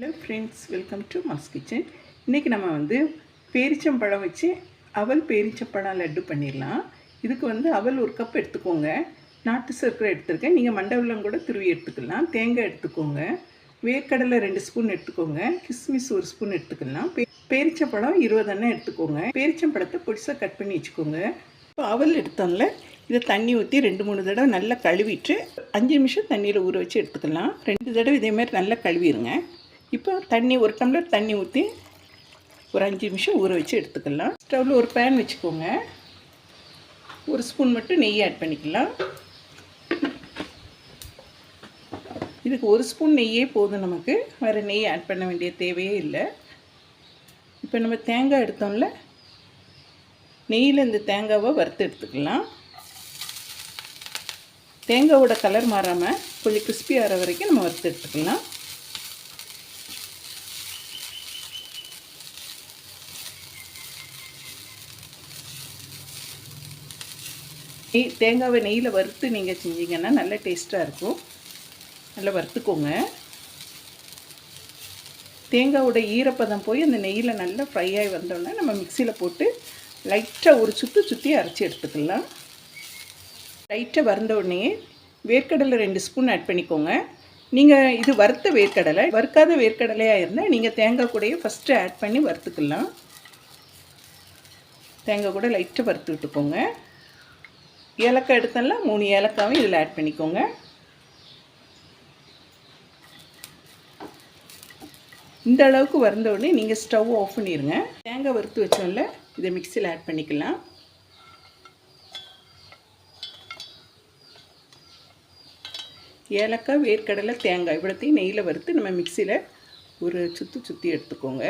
Hello friends welcome to mass kitchen இன்றைக்கி நம்ம வந்து பேரிச்சம்பழம் வச்சு அவல் பேரிச்சம்பழம் லட்டு பண்ணிடலாம். இதுக்கு வந்து அவல் ஒரு கப் எடுத்துக்கோங்க. நாட்டு சர்க்கரை எடுத்துருக்கேன். நீங்கள் மண்டவெல்லம் கூட துருவி எடுத்துக்கலாம். தேங்காய் எடுத்துக்கோங்க. வேர்க்கடலை ரெண்டு ஸ்பூன் எடுத்துக்கோங்க. கிஸ்மிஸ் ஒரு ஸ்பூன் எடுத்துக்கலாம். பேரிச்சம்பழம் இருபதெண்ணெய் எடுத்துக்கோங்க. பேரிச்சம்பழத்தை பொடிசாக கட் பண்ணி வச்சுக்கோங்க. இப்போ அவல் எடுத்தோம்ல இதை தண்ணி ஊற்றி ரெண்டு மூணு தடவை நல்லா கழுவிட்டு அஞ்சு நிமிஷம் தண்ணியில் ஊற வச்சு எடுத்துக்கலாம். ரெண்டு தடவை இதேமாதிரி நல்லா கழுவிடுங்க இப்போ தண்ணி ஒரு டம்ளர் தண்ணி ஊற்றி ஒரு அஞ்சு நிமிஷம் ஊற வச்சு எடுத்துக்கலாம். ஸ்டவ்வில் ஒரு பேன் வச்சுக்கோங்க. ஒரு ஸ்பூன் மட்டும் நெய் ஆட் பண்ணிக்கலாம். இதுக்கு ஒரு ஸ்பூன் நெய்யே போதும் நமக்கு. வேறு நெய் ஆட் பண்ண வேண்டிய தேவையே இல்லை. இப்போ நம்ம தேங்காய் எடுத்தோம்ல. நெய்யில் இந்த தேங்காவை வறுத்து எடுத்துக்கலாம். தேங்காவோட கலர் மாறாமல் கொஞ்சம் கிறிஸ்பி ஆகிற வரைக்கும் நம்ம வறுத்து எடுத்துக்கலாம். நெய் தேங்காவை நெய்யில் வறுத்து நீங்கள் செஞ்சீங்கன்னா நல்ல டேஸ்ட்டாக இருக்கும். நல்லா வறுத்துக்கோங்க. தேங்காவோட ஈரப்பதம் போய் அந்த நெய்யில் நல்லா ஃப்ரை ஆகி வந்தோடனே நம்ம மிக்சியில் போட்டு லைட்டாக ஒரு சுற்று சுற்றி அரைச்சி எடுத்துக்கலாம். லைட்டாக வறந்த உடனே வேர்க்கடலை ரெண்டு ஸ்பூன் ஆட் பண்ணிக்கோங்க. நீங்கள் இது வறுத்த வேர்க்கடலை வறுக்காத வேர்க்கடலையாக இருந்தால் நீங்கள் தேங்காய் கூடயே ஃபஸ்ட்டு ஆட் பண்ணி வறுத்துக்கலாம். தேங்காய் கூட லைட்டாக வறுத்து விட்டுக்கோங்க. ஏலக்காய் எடுத்தல மூணு ஏலக்காயும் இதில் ஆட் பண்ணிக்கோங்க. இந்த அளவுக்கு வறந்த உடனே நீங்கள் ஸ்டவ் ஆஃப் பண்ணிடுங்க தேங்காய் வறுத்து வச்சோம்ல இதை மிக்சியில் ஆட் பண்ணிக்கலாம். ஏலக்காய் வேர்க்கடலை தேங்காய் இவ்வளோத்தையும் நெய்யில் வறுத்து நம்ம மிக்சியில் ஒரு சுற்றி சுற்றி எடுத்துக்கோங்க.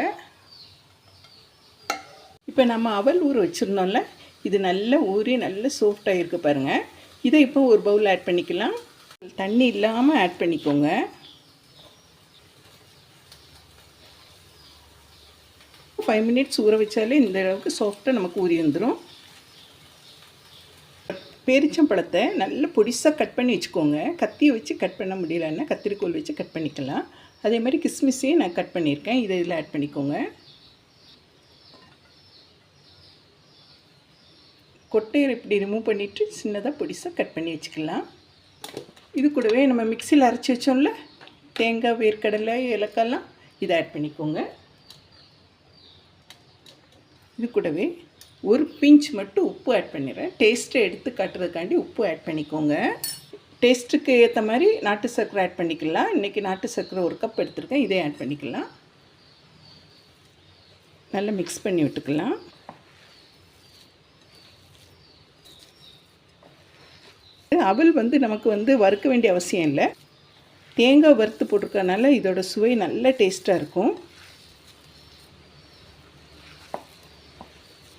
இப்போ நம்ம அவல் ஊற வச்சுருந்தோம்ல இது நல்லா ஊறி நல்ல சாஃப்டாக இருக்குது பாருங்கள் இதை இப்போ ஒரு பவுல் ஆட் பண்ணிக்கலாம். தண்ணி இல்லாமல் ஆட் பண்ணிக்கோங்க. ஃபைவ் மினிட்ஸ் ஊற வச்சாலே இந்த அளவுக்கு சாஃப்டாக நமக்கு ஊறி வந்துடும் பேரிச்சம்பழத்தை நல்ல பொடிசாக கட் பண்ணி வச்சுக்கோங்க. கத்தியை வச்சு கட் பண்ண முடியலன்னா கத்திரிக்கோல் வச்சு கட் பண்ணிக்கலாம். அதே மாதிரி கிஸ்மிஸையும் நான் கட் பண்ணியிருக்கேன். இதை இதில் ஆட் பண்ணிக்கோங்க. கொட்டையை இப்படி ரிமூவ் பண்ணிவிட்டு சின்னதாக பொடிசாக கட் பண்ணி வச்சுக்கலாம். இது கூடவே நம்ம மிக்சியில் அரைச்சி வச்சோம்ல தேங்காய் வேர்க்கடலை ஏலக்காய்லாம் இதை ஆட் பண்ணிக்கோங்க. இது கூடவே ஒரு பிஞ்ச் மட்டும் உப்பு ஆட் பண்ணிடுறேன். டேஸ்ட்டை எடுத்து காட்டுறதுக்காண்டி உப்பு ஆட் பண்ணிக்கோங்க. டேஸ்ட்டுக்கு ஏற்ற மாதிரி நாட்டு சர்க்கரை ஆட் பண்ணிக்கலாம். இன்றைக்கி நாட்டு சர்க்கரை ஒரு கப் எடுத்துருக்கேன் இதே ஆட் பண்ணிக்கலாம். நல்லா மிக்ஸ் பண்ணி விட்டுக்கலாம். அவல் வந்து நமக்கு வந்து வறுக்க வேண்டிய அவசியம் இல்லை. தேங்காய் வறுத்து போட்டிருக்கனால இதோட சுவை நல்ல டேஸ்ட்டாக இருக்கும்.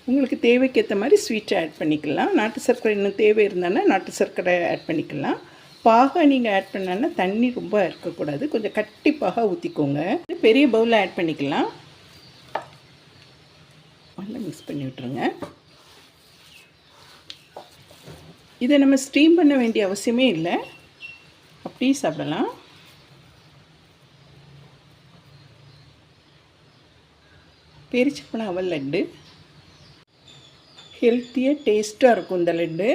உங்களுக்கு தேவைக்கேற்ற மாதிரி ஸ்வீட்டை ஆட் பண்ணிக்கலாம். நாட்டு சர்க்கரை இன்னும் தேவை இருந்தானா நாட்டு சர்க்கரை ஆட் பண்ணிக்கலாம். பாகா நீங்கள் ஆட் பண்ணான்னா தண்ணி ரொம்ப இருக்கக்கூடாது. கொஞ்சம் கட்டி ஊற்றிக்கோங்க பெரிய பவுலில் ஆட் பண்ணிக்கலாம். நல்லா மிக்ஸ் பண்ணி விட்ருங்க இதை நம்ம ஸ்டீம் பண்ண வேண்டிய அவசியமே இல்லை. அப்படியே சாப்பிடலாம். பேரிச்சப்பழம் அவல் லட்டு. ஹெல்த்தியாக டேஸ்ட்டாக இருக்கும் இந்த லட்டு.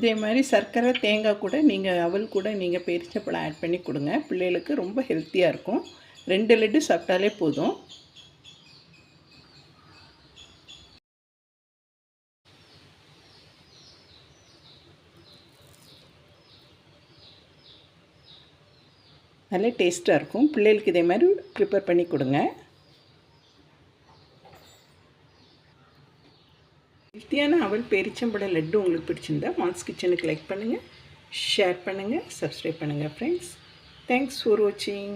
இதே மாதிரி சர்க்கரை தேங்காய் கூட நீங்கள் அவல் கூட நீங்கள் பேரிச்சப்பழம் ஆட் பண்ணி கொடுங்க. பிள்ளைகளுக்கு ரொம்ப ஹெல்த்தியாக இருக்கும். ரெண்டு லட்டு சாப்பிட்டாலே போதும். நல்ல டேஸ்ட்டாக இருக்கும். பிள்ளைகளுக்கு இதே மாதிரி ப்ரிப்பேர் பண்ணி கொடுங்க. ஹெல்த்தியான அவள் பேரிச்சம்பழ லட்டு உங்களுக்கு பிடிச்சிருந்தா மான்ஸ் கிச்சனுக்கு லைக் பண்ணுங்கள் ஷேர் பண்ணுங்கள் சப்ஸ்கிரைப் பண்ணுங்கள் ஃப்ரெண்ட்ஸ் தேங்க்ஸ் ஃபார் வாட்சிங்